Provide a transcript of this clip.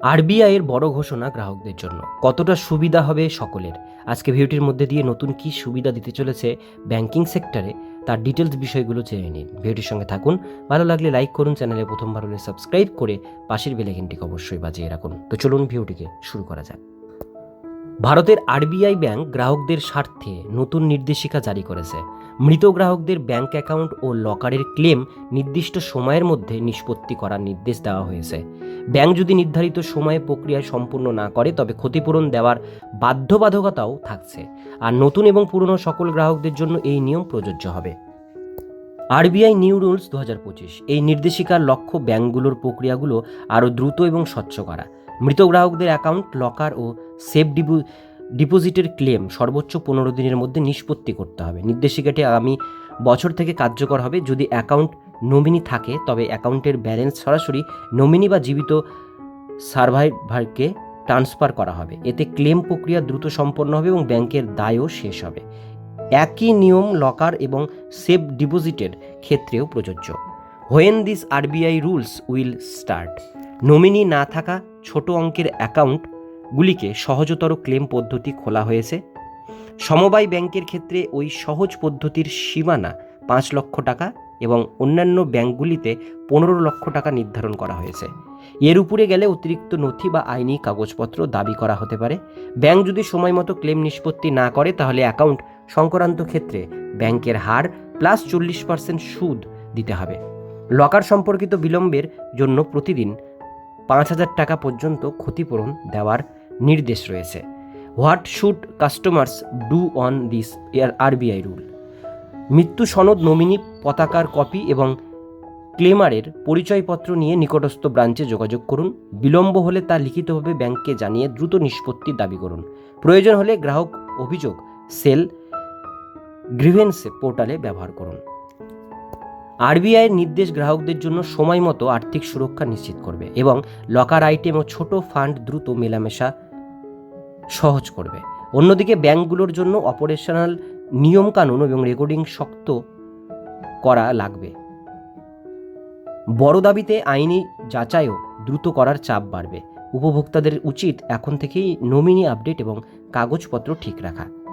RBI এর বড় ঘোষণা গ্রাহকদের জন্য। কতটা সুবিধা হবে সকলের? আজকে ভিডিওটির মধ্যে দিয়ে নতুন কি সুবিধা দিতে চলেছে ব্যাংকিং সেক্টরে, তার ডিটেলস বিষয়গুলো জেনে নিন। ভিডিওটির সঙ্গে থাকুন, ভালো লাগলে লাইক করুন, চ্যানেলে প্রথমবার হলে সাবস্ক্রাইব করে পাশের বেলাইকনটিকে অবশ্যই বাজিয়ে রাখুন। তো চলুন ভিডিওটিকে শুরু করা যাক। ভারতের আরবিআই ব্যাংক গ্রাহকদের স্বার্থে নতুন নির্দেশিকা জারি করেছে। মৃত গ্রাহকদের ব্যাংক অ্যাকাউন্ট ও লকারের ক্লেম নির্দিষ্ট সময়ের মধ্যে নিষ্পত্তি করার নির্দেশ দেওয়া হয়েছে। ব্যাংক যদি নির্ধারিত সময়ে প্রক্রিয়া সম্পূর্ণ না করে, তবে ক্ষতিপূরণ দেওয়ার বাধ্যবাধকতাও থাকছে। আর নতুন এবং পুরনো সকল গ্রাহকদের জন্য এই নিয়ম প্রযোজ্য হবে। আরবিআই নিউ রুলস দু হাজার পঁচিশ, এই নির্দেশিকার লক্ষ্য ব্যাংকগুলোর প্রক্রিয়াগুলো আরও দ্রুত এবং স্বচ্ছ করা। মৃত গ্রাহকদের অ্যাকাউন্ট, লকার ও সেফ ডিপো, ডিপোজিটের ক্লেম সর্বোচ্চ পনেরো দিনের মধ্যে নিষ্পত্তি করতে হবে। নির্দেশিকাটি আগামী বছর থেকে কার্যকর হবে। যদি অ্যাকাউন্ট নমিনি থাকে, তবে অ্যাকাউন্টের ব্যালেন্স সরাসরি নমিনি বা জীবিত সার্ভাইভারকে ট্রান্সফার করা হবে। এতে ক্লেম প্রক্রিয়া দ্রুত সম্পন্ন হবে এবং ব্যাংকের দায়ও শেষ হবে। একই নিয়ম লকার এবং সেফ ডিপোজিটের ক্ষেত্রেও প্রযোজ্য। When this RBI rules will start. Nominee না থাকা ছোট অঙ্কের অ্যাকাউন্টগুলিকে সহজতর ক্লেম পদ্ধতি খোলা হয়েছে। সমবায় ব্যাংকের ক্ষেত্রে ওই সহজ পদ্ধতির সীমানা পাঁচ লক্ষ টাকা এবং অন্যান্য ব্যাংকগুলিতে পনেরো লক্ষ টাকা নির্ধারণ করা হয়েছে। এর উপরে গেলে অতিরিক্ত নথি বা আইনি কাগজপত্র দাবি করা হতে পারে। ব্যাংক যদি সময় মতো ক্লেম নিষ্পত্তি না করে, তাহলে অ্যাকাউন্ট সংক্রান্ত ক্ষেত্রে ব্যাংকের হার প্লাস চল্লিশ পার্সেন্ট সুদ দিতে হবে। লকার সম্পর্কিত বিলম্বের জন্য প্রতিদিন পাঁচ হাজার টাকা পর্যন্ত ক্ষতিপূরণ দেওয়ার নির্দেশ রয়েছে। What should customers do on this RBI rule মৃত্যু সনদ নমিনি, পতাকার কপি এবং ক্লেমারের পরিচয়পত্র নিয়ে নিকটস্থ ব্রাঞ্চে যোগাযোগ করুন। বিলম্ব হলে তা লিখিতভাবে ব্যাংককে জানিয়ে দ্রুত নিষ্পত্তি দাবি করুন। প্রয়োজন হলে গ্রাহক অভিযোগ, সেল, গ্রিভেন্স পোর্টালে ব্যবহার করুন। আরবিআইয়ের নির্দেশ গ্রাহকদের জন্য সময় মতো আর্থিক সুরক্ষা নিশ্চিত করবে এবং লকার আইটেম ও ছোট ফান্ড দ্রুত মেলামেশা সহজ করবে। অন্যদিকে ব্যাংকগুলোর জন্য অপারেশনাল নিয়মকানুন এবং রেকর্ডিং শক্ত করা লাগবে। বড় দাবিতে আইনি যাচাইও দ্রুত করার চাপ বাড়বে। উপভোক্তাদের উচিত এখন থেকেই নমিনি আপডেট এবং কাগজপত্র ঠিক রাখা।